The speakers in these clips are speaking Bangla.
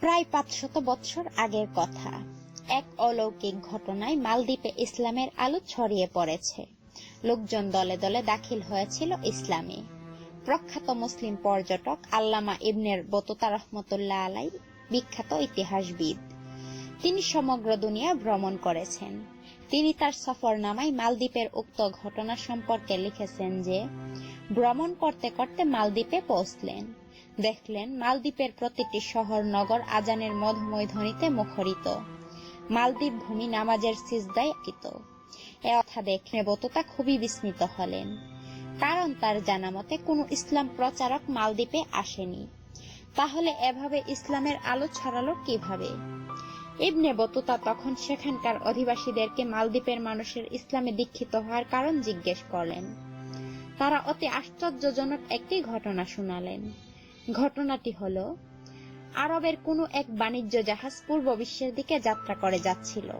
প্রায় পাঁচশত বৎসর আগের কথা। এক অলৌকিক ঘটনায় মালদ্বীপে ইসলামের আলো ছড়িয়ে পড়েছে। লোকজন দলে দলে দাখিল হয়েছিল ইসলামে। প্রখ্যাত মুসলিম পর্যটক আল্লামা ইবনের বতুতা রহমতুল্লাহ আলাই বিখ্যাত ইতিহাসবিদ। তিনি সমগ্র দুনিয়া ভ্রমণ করেছেন। তিনি তার সফরনামায় মালদ্বীপের উক্ত ঘটনা সম্পর্কে লিখেছেন যে, ভ্রমণ করতে করতে মালদ্বীপে পৌঁছলেন। দেখলেন মালদ্বীপের প্রতিটি শহর নগর আজানের মধুময় ধ্বনিতে মুখরিত। মালদ্বীপ ভূমি নামাজের সিজদায় কিত এ কথা দেখে বতুতা খুবই বিস্মিত হলেন। কারণ তার জানা মতে কোনো ইসলাম প্রচারক মালদ্বীপে আসেনি। তাহলে এভাবে ইসলামের আলো ছড়ালো কীভাবে? ইবনে বতুতা তখন সেখানকার অধিবাসীদেরকে মালদ্বীপের মানুষের ইসলামে দীক্ষিত হওয়ার কারণ জিজ্ঞেস করলেন। তারা অতি আশ্চর্যজনক একটি ঘটনা শোনালেন। ঘটনাটি হল, আরবের কোনো এক বাণিজ্য জাহাজ পূর্ব বিশ্বের দিকে যাত্রা করে যাচ্ছিল।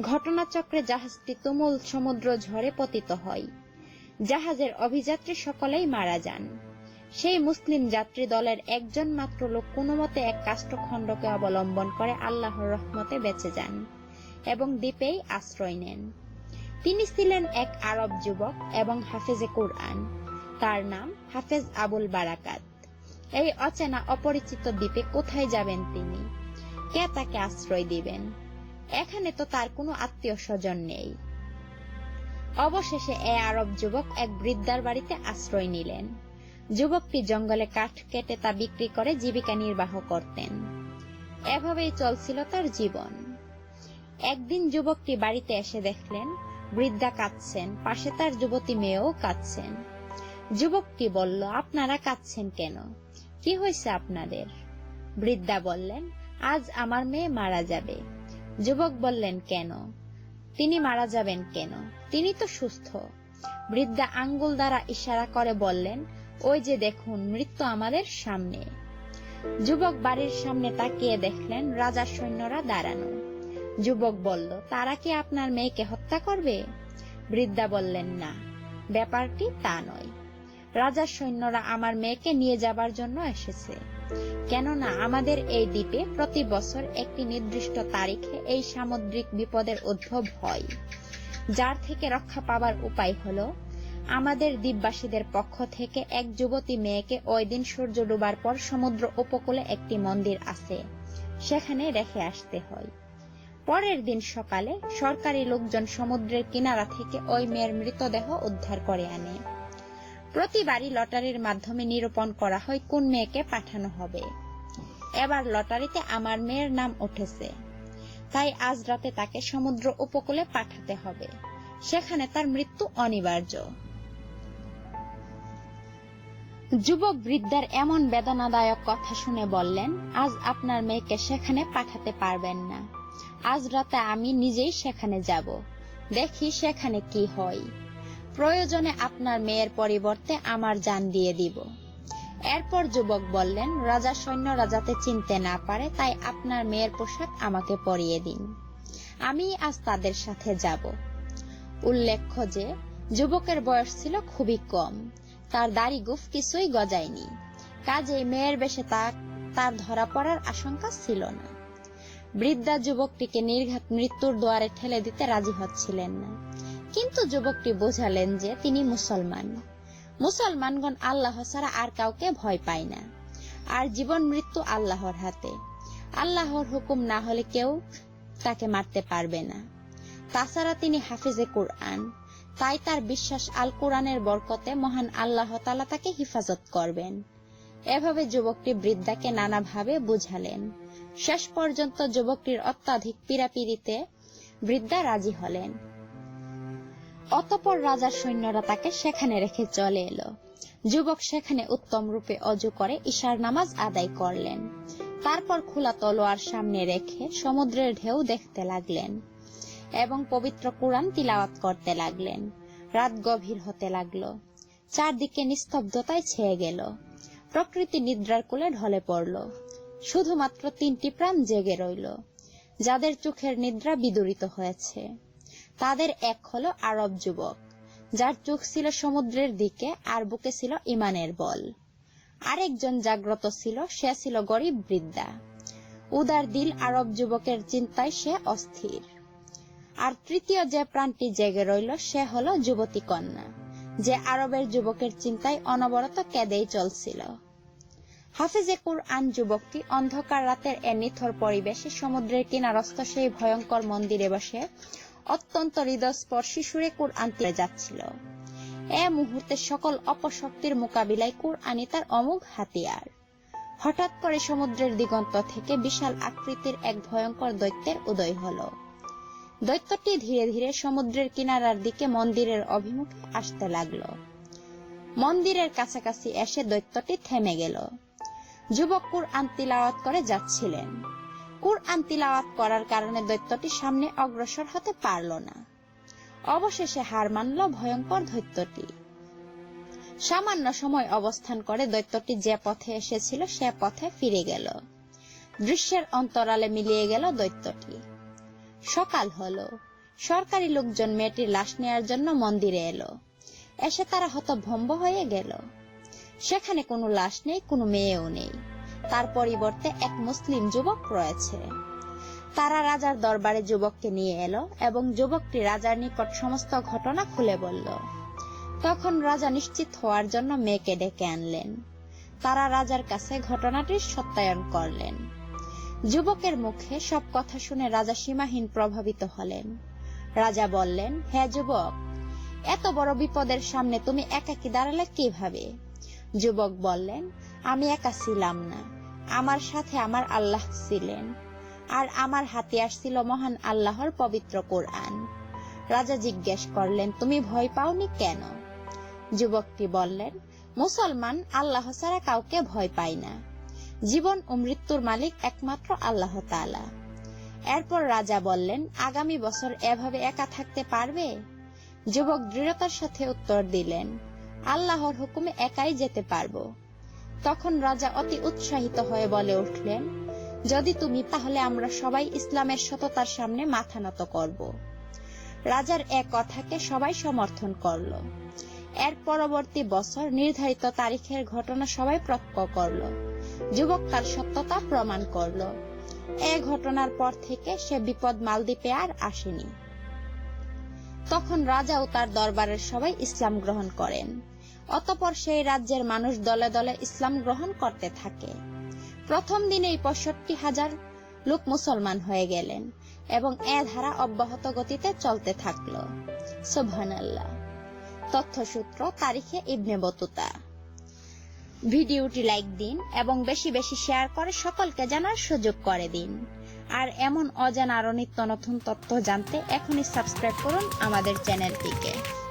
ঘটনাচক্রে জাহাজটি তুমুল সমুদ্র ঝড়ে পতিত হয়। জাহাজের অভিযাত্রী সকলেই মারা যান। সেই মুসলিম যাত্রী দলের একজন মাত্র লোক কোনো মতে এক কাষ্ঠখণ্ডকে অবলম্বন করে আল্লাহর রহমতে বেঁচে যান এবং দ্বীপেই আশ্রয় নেন। তিনি ছিলেন এক আরব যুবক এবং হাফেজে কুরআন। তার নাম হাফেজ আবুল বারাকাত। এই অচেনা অপরিচিত দ্বীপে কোথায় যাবেন তিনি? কে তাকে আশ্রয় দিবেন? এখানে তো তার কোনো আত্মীয় স্বজন নেই। অবশেষে এ আরব যুবক এক বৃদ্ধার বাড়িতে আশ্রয় নিলেন। যুবকটি জঙ্গলে কাঠ কেটে তা বিক্রি করে জীবিকা নির্বাহ করতেন। এভাবেই চলছিল তার জীবন। একদিন যুবকটি বাড়িতে এসে দেখলেন, বৃদ্ধা কাঁদছেন, পাশে তার যুবতী মেয়েও কাঁদছেন। যুবকটি বলল, আপনারা কাঁদছেন কেন? কি হয়েছে আপনাদের? বৃদ্ধা বললেন, আজ আমার মেয়ে মারা যাবে। যুবক বললেন, কেন? তিনি মারা যাবেন কেন? তিনি তো সুস্থ। বৃদ্ধা আঙ্গুল দ্বারা ইশারা করে বললেন ওই যে দেখুন, মৃত্যু আমাদের সামনে। যুবক বাড়ির সামনে তাকিয়ে দেখলেন রাজার সৈন্যরা দাঁড়ানো। যুবক বলল, তারা কি আপনার মেয়েকে হত্যা করবে? বৃদ্ধা বললেন, না, ব্যাপারটি তা নয়। রাজার সৈন্যরা আমার মেয়েকে নিয়ে যাবার জন্য এসেছে। কেননা আমাদের এই দ্বীপে প্রতি বছর একটি নির্দিষ্ট তারিখে এই সামুদ্রিক বিপদের উদ্ভব হয়। যার থেকে রক্ষা পাবার উপায় হলো আমাদের দ্বীপবাসীদের পক্ষ থেকে এক যুবতী মেয়েকে ওই দিন সূর্য ডুবার পর সমুদ্র উপকূলে একটি মন্দির আছে। সেখানে রেখে আসতে হয়। পরের দিন সকালে সরকারি লোকজন সমুদ্রের কিনারা থেকে ওই মেয়ের মৃতদেহ উদ্ধার করে আনে। প্রতিবারই লটারির মাধ্যমে নিরূপণ করা হয় কোন মেয়েকে পাঠানো হবে। এবার লটারিতে আমার মেয়ের নাম উঠেছে। তাই আজ রাতে তাকে সমুদ্র উপকূলে পাঠাতে হবে। সেখানে তার মৃত্যু অনিবার্য। যুবক বৃদ্ধার এমন বেদনাদায়ক কথা শুনে বললেন, আজ আপনার মেয়েকে সেখানে পাঠাতে পারবেন না। আজ রাতে আমি নিজেই সেখানে যাব। দেখি সেখানে কি হয়। প্রয়োজনে আপনার মেয়ের পরিবর্তে আমার জান দিয়ে দিব। এরপর যুবক বললেন, রাজা সৈন্যরা যাতে চিনতে না পারে, তাই আপনার মেয়ের পোশাক আমাকে পরিয়ে দিন। আমি আজ তাদের সাথে যাব। উল্লেখ্য যে, যুবকের বয়স ছিল খুবই কম। তার দাড়ি গুফ কিছুই গজায়নি। কাজেই মেয়ের বেশে তা তার ধরা পড়ার আশঙ্কা ছিল না। বৃদ্ধা যুবকটিকে নির্ঘাত মৃত্যুর দুয়ারে ঠেলে দিতে রাজি হচ্ছিলেন না। কিন্তু যুবকটি বোঝালেন যে তিনি মুসলমান। মুসলমানগণ আল্লাহ ছাড়া আর কাউকে ভয় পায় না। আর জীবন মৃত্যু আল্লাহর হাতে। আল্লাহর হুকুম না হলে কেউ তাকে মারতে পারবে না। তাছাড়া তিনি হাফিজে কোরআন তাই তার বিশ্বাস আল কোরআনের বরকতে মহান আল্লাহ তালা তাকে হিফাজত করবেন। এভাবে যুবকটি বৃদ্ধাকে নানাভাবে বুঝালেন। শেষ পর্যন্ত যুবকটির অত্যাধিক পীড়াপিড়িতে বৃদ্ধা রাজি হলেন। অতপর রাজার সৈন্যরা তাকে সেখানে রেখে চলে এলো। যুবক সেখানে উত্তম রূপে অজু করে ঈশার নামাজ আদায় করলেন। তারপর খোলা তলোয়ার সামনে রেখে সমুদ্রের ঢেউ দেখতে লাগলেন। এবং পবিত্র কোরআন তিলাওয়াত করতে লাগলেন। রাত গভীর হতে লাগল। চারদিকে নিস্তব্ধতায় ছেয়ে গেল। প্রকৃতি নিদ্রার কোলে ঢলে পড়ল। শুধুমাত্র তিনটি প্রাণ জেগে রইল, যাদের চোখের নিদ্রা বিদূরিত হয়েছে। তাদের এক হলো আরব যুবক, যার চোখ ছিল সমুদ্রের দিকে আর বুকে ছিল ইমানের বল। আরেকজন জাগ্রত ছিল, সে ছিল গরিব বৃদ্ধা। উদার দিল আরব যুবকের চিন্তায় সে অস্থির। আর তৃতীয় যে প্রাণটি জেগে রইল, সে হল যুবতী কন্যা, যে আরবের যুবকের চিন্তায় অনবরত কেঁদেই চলছিল। হাফিজে কুরআন যুবকটি অন্ধকার রাতের এ নিথর পরিবেশে সমুদ্রের কিনারস্থ সেই ভয়ঙ্কর মন্দিরে বসে অত্যন্ত হৃদয়স্পর্শী সুরে কুরআন তুলে যাচ্ছিল। এ মুহূর্তে সকল অপশক্তির মোকাবিলায় কুরআনই তার অমোঘ হাতিয়ার। হঠাৎ করে সমুদ্রের দিগন্ত থেকে বিশাল আকৃতির এক ভয়ঙ্কর দৈত্যের উদয় হলো। দৈত্যটি ধীরে ধীরে সমুদ্রের কিনারার দিকে মন্দিরের অভিমুখে আসতে লাগল। মন্দিরের কাছাকাছি এসে দৈত্যটি থেমে গেল। যুবক কুরআন তিলাওয়াত করে যাচ্ছিলেন। কুরআন তিলাওয়াত করার কারণে দৈত্যটি সামনে অগ্রসর হতে পারল না। অবশেষে হার মানল ভয়ঙ্কর দৈত্যটি। সামান্য সময় অবস্থান করে দৈত্যটি যে পথে এসেছিল সে পথে ফিরে গেল। দৃশ্যের অন্তরালে মিলিয়ে গেল দৈত্যটি। সকাল হলো। সরকারি লোকজন মেয়েটির লাশ নেয়ার জন্য মন্দিরে এলো। এসে তারা হতভম্ব হয়ে গেল। সেখানে কোনো লাশ নেই, কোনো মেয়েও নেই। তার পরিবর্তে এক মুসলিম যুবক রয়েছে। তারা রাজার দরবারে যুবককে নিয়ে এলো এবং যুবকটি রাজার নিকট সমস্ত ঘটনা খুলে বলল। তখন রাজা নিশ্চিত হওয়ার জন্য মেয়েকে ডেকে আনলেন। তারা রাজার কাছে ঘটনাটির সত্যায়ন করলেন। যুবকের মুখে সব কথা শুনে রাজা সীমাহীন প্রভাবিত হলেন। রাজা বললেন হ্যাঁ যুবক, এত বড় বিপদের সামনে তুমি একাকি দাঁড়ালে কীভাবে? যুবক বললেন, আমি একা ছিলাম না। আমার সাথে আমার আল্লাহ ছিলেন। আর আমার হাতিয়ার ছিল মহান আল্লাহর পবিত্র কোরআন। রাজা জিজ্ঞেস করলেন, তুমি ভয় পাওনি কেন? যুবকটি বললেন, মুসলমান আল্লাহ ছাড়া কাউকে ভয় পায় না। জীবন ও মৃত্যুর মালিক একমাত্র আল্লাহ তাআলা। এরপর রাজা বললেন, আগামী বছর এভাবে একা থাকতে পারবে? যুবক দৃঢ়তার সাথে উত্তর দিলেন, আল্লাহর হুকুমে একাই যেতে পারব। তখন রাজা অতি উৎসাহিত হয়ে বলে উঠলেন, যদি তুমি, তাহলে আমরা সবাই ইসলামের সততার সামনে মাথা নত করব। রাজার এক কথাকে সবাই সমর্থন করল। এর পরবর্তী বছর নির্ধারিত তারিখের ঘটনা সবাই প্রত্যক্ষ করল। যুবক তার সত্যতা প্রমাণ করল। এ ঘটনার পর থেকে সে বিপদ মালদ্বীপে আর আসেনি। তখন রাজা ও তার দরবারের সবাই ইসলাম গ্রহণ করেন। অতপর সেই রাজ্যের মানুষ দলে দলে ইসলাম গ্রহণ করতে থাকে। প্রথম দিনেই পঁয়ষট্টি হাজার লোক মুসলমান হয়ে গেলেন এবং এ ধারা অব্যাহত গতিতে চলতে থাকল। সুবহানাল্লাহ। তথ্যসূত্র তারিখে ইবনে বতুতা। ভিডিওটি লাইক দিন এবং বেশি বেশি শেয়ার করে সকলকে জানার সুযোগ করে দিন। আর এমন অজানা আরও নিত্য নতুন তথ্য জানতে এখনই সাবস্ক্রাইব করুন আমাদের চ্যানেলটিকে।